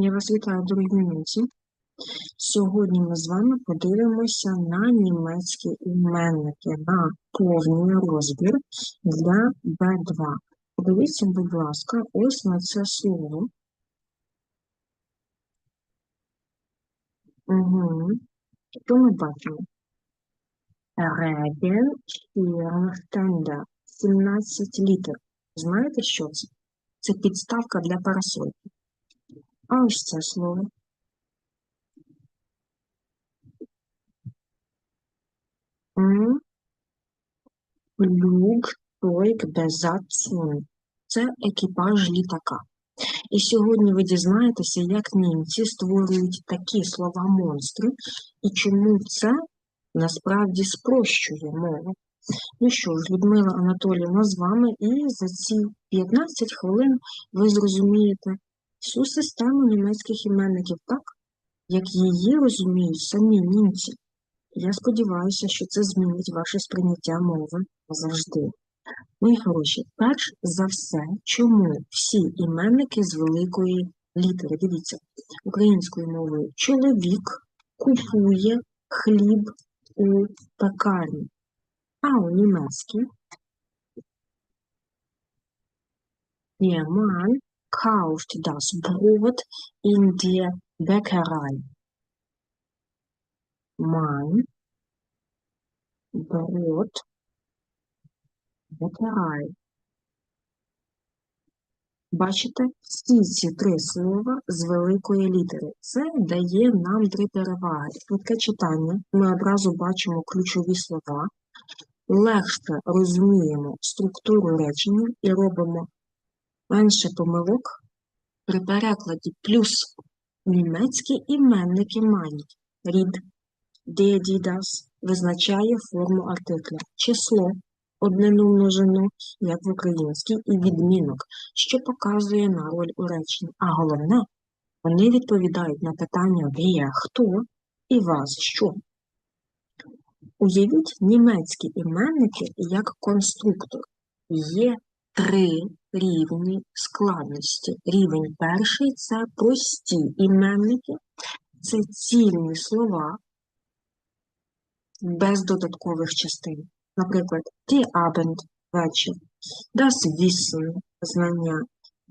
Я вас вітаю, дорогі німці. Сьогодні ми з вами подивимося на німецькі іменники, на повний розбір для Б2. Подивіться, будь ласка, ось на це слово. Угу. Що ми бачимо? Реген, Штірнштенда, 17 літер. Знаєте, що це? Це підставка для парасольки. А ось це слово. Flugzeugbesatzung. Це екіпаж літака. І сьогодні ви дізнаєтеся, як німці створюють такі слова-монстри, і чому це насправді спрощує мову. Ну що ж, Людмила Анатоліївна з вами, і за ці 15 хвилин ви зрозумієте всю систему німецьких іменників так, як її розуміють самі німці. Я сподіваюся, що це змінить ваше сприйняття мови завжди. Мої хороші, перш за все, чому всі іменники з великої літери? Дивіться, українською мовою чоловік купує хліб у пекарні, а у німецькій Mann kauft das Brot in der Bäckerei. Mann, Brot, Bäckerei. Бачите, всі ці три слова з великої літери. Це дає нам три переваги. Швидке читання. Ми одразу бачимо ключові слова, легше розуміємо структуру речення і робимо менше помилок при перекладі. Плюс німецькі іменники мають рід, де дідас визначає форму артикля, число, однину множину, як в українській, і відмінок, що показує на роль у реченні. А головне, вони відповідають на питання «Wer» – хто і вас що. Уявіть німецькі іменники як конструктор. Є три рівні складності. Рівень перший це прості іменники, це цільні слова без додаткових частин. Наприклад, die Abend – вечір, das Wissen – знання,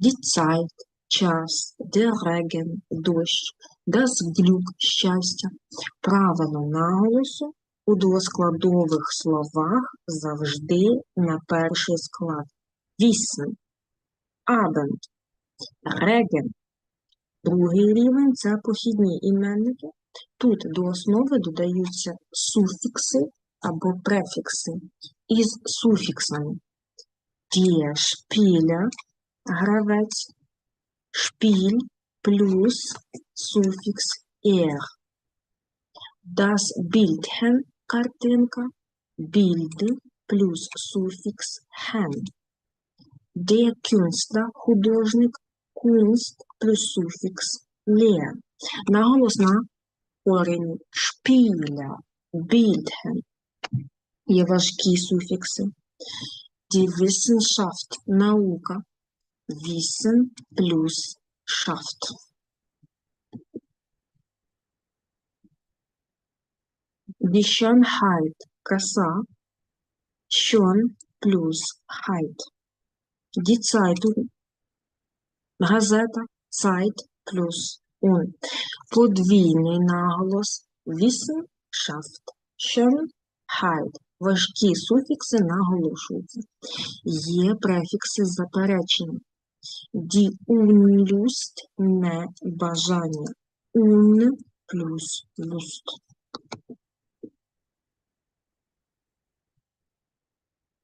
die Zeit – час, der Regen – дощ, das Glück – щастя. Правило наголосу у двоскладових словах завжди на перший склад. Wissen, Abend, Regen. Другий рівень – це похідні іменники. Тут до основи додаються суфікси або префікси із суфіксами. Die Spieler – гравець, шпіль плюс суфікс «er». Das Bildchen – картинка, Bild плюс суфікс «hen». Der Künstler – художник, Kunst плюс суфікс «leer». Наголос на корені шпіля, Bildchen. Є важкі суфікси. Die Wissenschaft – наука, Wissen плюс Schaft. Die Schönheit – краса, Schön плюс Heit. Die Zeitung – газета, Zeit плюс Un. Подвійний наголос Wissenschaft, Schönheit. Важкі суфікси наголошуються. Є префікси заперечення. Die Unlust – не бажання. Un плюс Lust.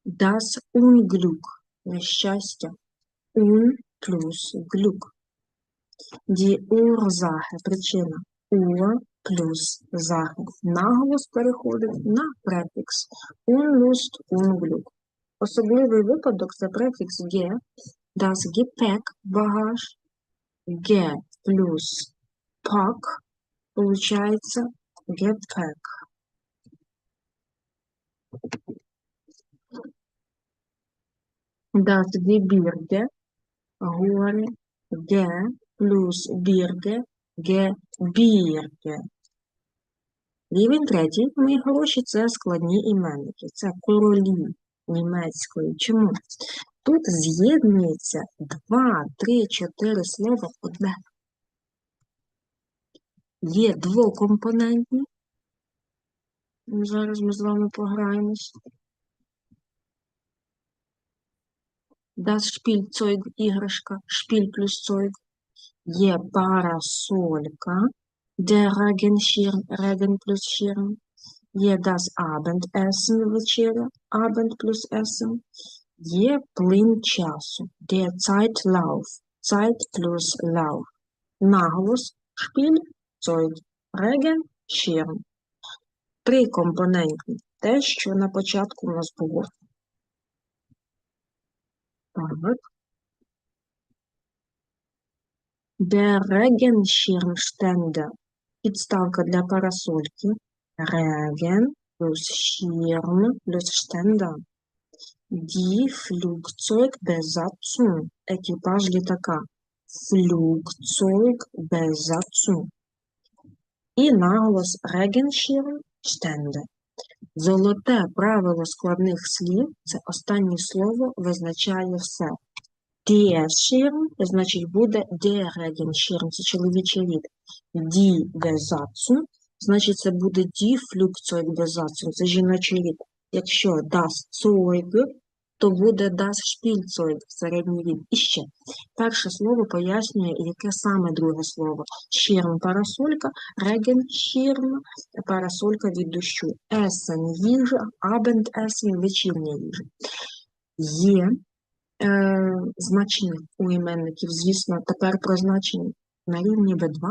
Das Unglück – нещастя. Un плюс Glück. Die Ursache – причина. Ur плюс Sache. Наголос переходить на префікс. Unlust, Unglück. Особливий випадок – це префікс «ge», das Gepäck – багаж, «ge» плюс «pack» – получається «Gepäck». Das Gebirge – гори, «ge» плюс бірге, Gebirge. Рівень третій, мої хороші, це складні іменники. Це королі німецької. Чому? Тут з'єднується два, три, чотири слова одне. Є двокомпонентні. Зараз ми з вами пограємось. Das Spielzeug іграшка, шпіль плюс Zeug. Є парасолька, der Regenschirm, Regen плюс Schirm. Є das Abendessen, вечеря, Abend плюс Essen. Є плин часу, der Zeitlauf, Zeit плюс Lauf. Наголос, шпіль, Zeug, Regen, Schirm. Три компонентні. Те, що на початку у нас було. Так. Der Regenschirmständer. Підставка для парасольки. Regen плюс Schirm плюс Ständer. Die Flugzeugbesatzung. Екіпаж літака. Flugzeugbesatzung. І наголос Regenschirm Ständer. Золоте правило складних слів – це останнє слово визначає все. Der значить, буде der це чоловічий рід. Besatzung, значить, це буде die Flugzeugbesatzung, це жіночий рід. Якщо das Zeug, то буде das Spielzeug, середній рід. І ще. Перше слово пояснює, яке саме друге слово. Schirm – парасолька, Regenschirm – парасолька від дощу. Essen – їжа, Abendessen – вечірня їжа. Є е, значення у іменників, звісно, тепер про значення. На рівні B2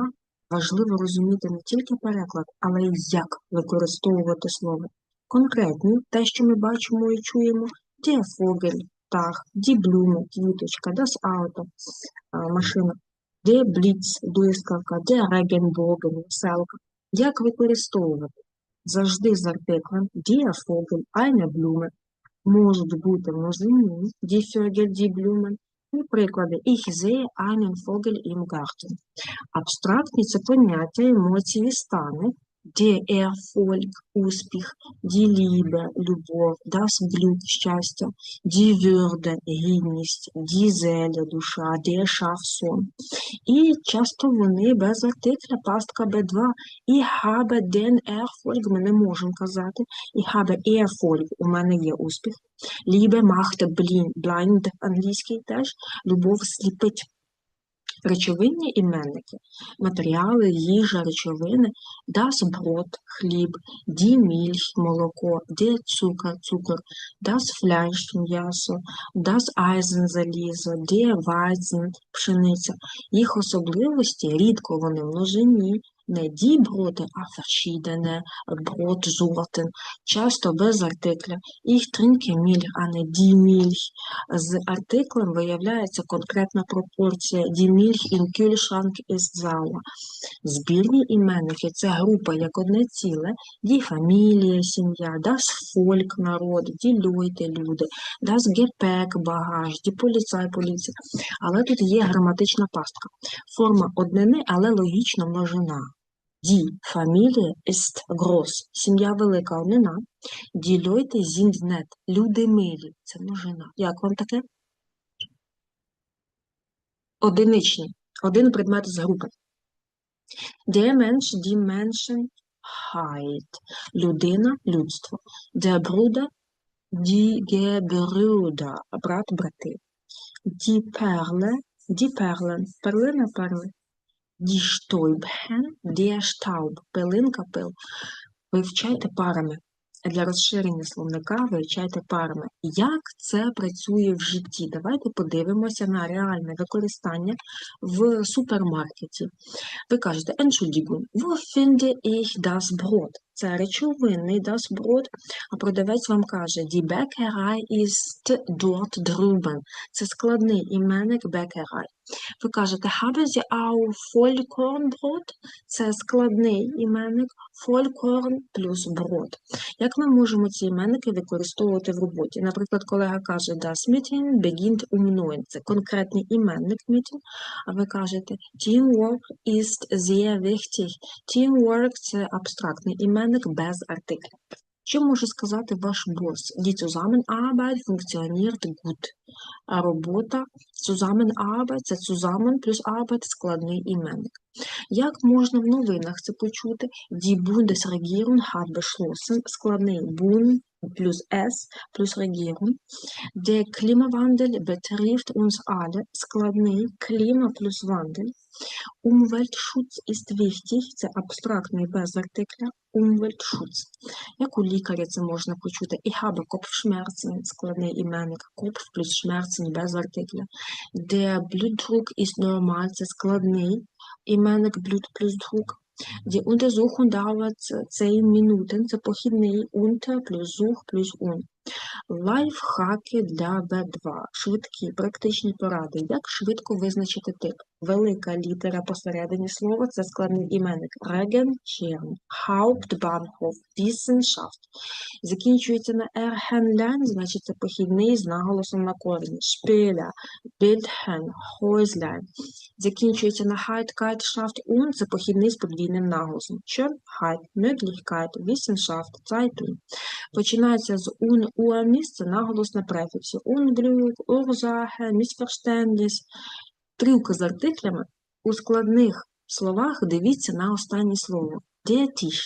важливо розуміти не тільки переклад, але й як використовувати слово. Конкретні, те, що ми бачимо і чуємо, der Vogel, птах, die Blume, квіточка, das Auto, машина, der Blitz, блискавка, der Regenbogen, веселка. Як використовувати? Завжди з артиклем der Vogel, eine Blume, можуть бути множинні, die Vögel, die Blumen, приклади Ich sehe einen Vogel im Garten. Абстрактні – це поняття, емоції, стани, der Erfolg, успіх, die Liebe, любов, das Glück, щастя, die Würde, гідність, die Seele, душа, der Schafson. І часто вони без артикля, пастка B2. Ich habe den Erfolg, ми не можемо казати. Ich habe Erfolg, у мене є успіх. Liebe macht blind, blind, англійський теж, любов сліпить. Речовинні іменники, матеріали, їжа, речовини, das брод, хліб, die Milch, молоко, де Zucker, цукор, das Fleisch, м'ясо, das Eisen, залізо, де Weizen, пшениця. Їх особливості рідко вони множині, не die Brote, а verschiedene Brotsorten, часто без артикля. Ich trinke Milch, а не die Milch. З артиклем виявляється конкретна пропорція. Die Milch im Kühlschrank ist. Збірні іменники – це група як одне ціле, die Familie – сім'я, das Volk – народ, die Leute – люди, das Gepäck – багаж, die Polizei – поліція. Але тут є граматична пастка. Форма однини, але логічно множина. Die Familie ist groß. Сім'я велика однина. Die Leute. Люди милі. Це множина. Як вам таке? Одиничні. Один предмет з групи. Der Mensch, die Menschenheit. Людина, людство. Der Bruder, die Gebrüder. Брат, брати. Die Perle, die Perlen. Перлина, перли. Die Stäubchen, der Staub. Пилинка, пил. Вивчайте парами. Для розширення словника вивчайте парами. Як це працює в житті? Давайте подивимося на реальне використання в супермаркеті. Ви кажете, Entschuldigung, wo finde ich das Brot? Це речовинний das Brot, а продавець вам каже Die Bäckerei ist dort. Це складний іменник Bäckerei. Ви кажете haben Sie auch Vollkornbrot? Це складний іменник Vollkorn плюс Brot. Як ми можемо ці іменники використовувати в роботі? Наприклад, колега каже Das Meeting beginnt um 9. Це конкретний іменник meeting, а ви кажете Teamwork ist sehr wichtig. Teamwork – це абстрактний іменник без артикля. Що може сказати ваш бос? Die Zusammenarbeit funktioniert gut. Робота Zusammenarbeit – це zusammen плюс Arbeit – складний іменник. Як можна в новинах це почути? Die Bundesregierung hat beschlossen, складний Bund плюс S плюс Regierung. Der Klimawandel betrifft uns alle, складний Klima плюс Wandel. Umweltschutz ist wichtig, це абстрактний без артикля. Umweltschutz. Як у лікаря це можна почути? Ich habe Kopfschmerzen, складний іменник. Kopf плюс Schmerzen без артикля. Der Blutdruck ist normal, це складний іменник Blut плюс Druck. Die Untersuchung dauert 10 Minuten, це похідний unter плюс Such плюс un. Лайфхаки для B2. Швидкі практичні поради. Як швидко визначити тип? Велика літера посередині слова – це складний іменник. Regen, Kern, Hauptbahnhof, Wissenschaft. Закінчується на Erhenlein, значить це похідний з наголосом на корені. Шпиля, Bildhen, Häuslein. Закінчується на Heit, Schaft, und – це похідний з подвійним наголосом. Schönheit, Möglichkeit, Wissenschaft, Zeitung. Починається з un ua місце наголос на префіксі. Unglück, Ursache, Missverständnis. Трюки з артиклями у складних словах дивіться на останнє слово. Der Tisch,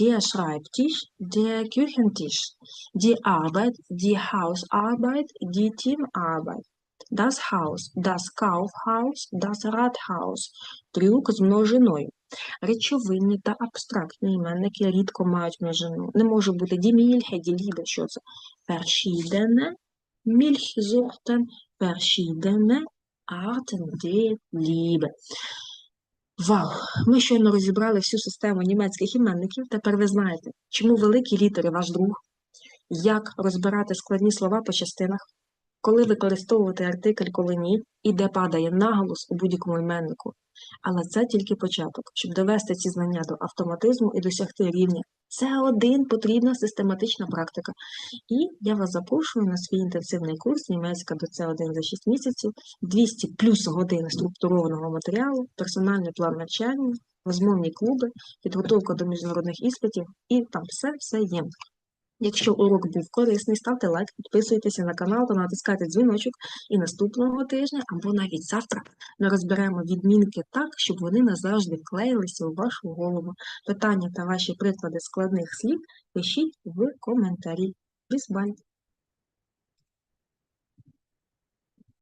der Schreibtisch, der Küchentisch, die Arbeit, die Hausarbeit, die Teamarbeit. Das Haus, das Kaufhaus, das Rathaus. Трюк з множиною. Речовинні та абстрактні іменники рідко мають множину. Не може бути die Milch, die Liebe. Що це? Verschiedene Milchsorten, verschiedene Arten der Liebe. Вау! Ми щойно розібрали всю систему німецьких іменників. Тепер ви знаєте, чому великі літери ваш друг, як розбирати складні слова по частинах, коли використовувати артикль, коли ні, і де падає наголос у будь-якому іменнику. Але це тільки початок. Щоб довести ці знання до автоматизму і досягти рівня С1 потрібна систематична практика. І я вас запрошую на свій інтенсивний курс німецька до С1 за 6 місяців, 200 плюс годин структурованого матеріалу, персональний план навчання, розмовні клуби, підготовка до міжнародних іспитів і там все-все є. Якщо урок був корисний, ставте лайк, підписуйтеся на канал та натискайте дзвіночок. І наступного тижня або навіть завтра ми розберемо відмінки так, щоб вони назавжди вклеїлися у вашу голову. Питання та ваші приклади складних слів пишіть в коментарі. Bald!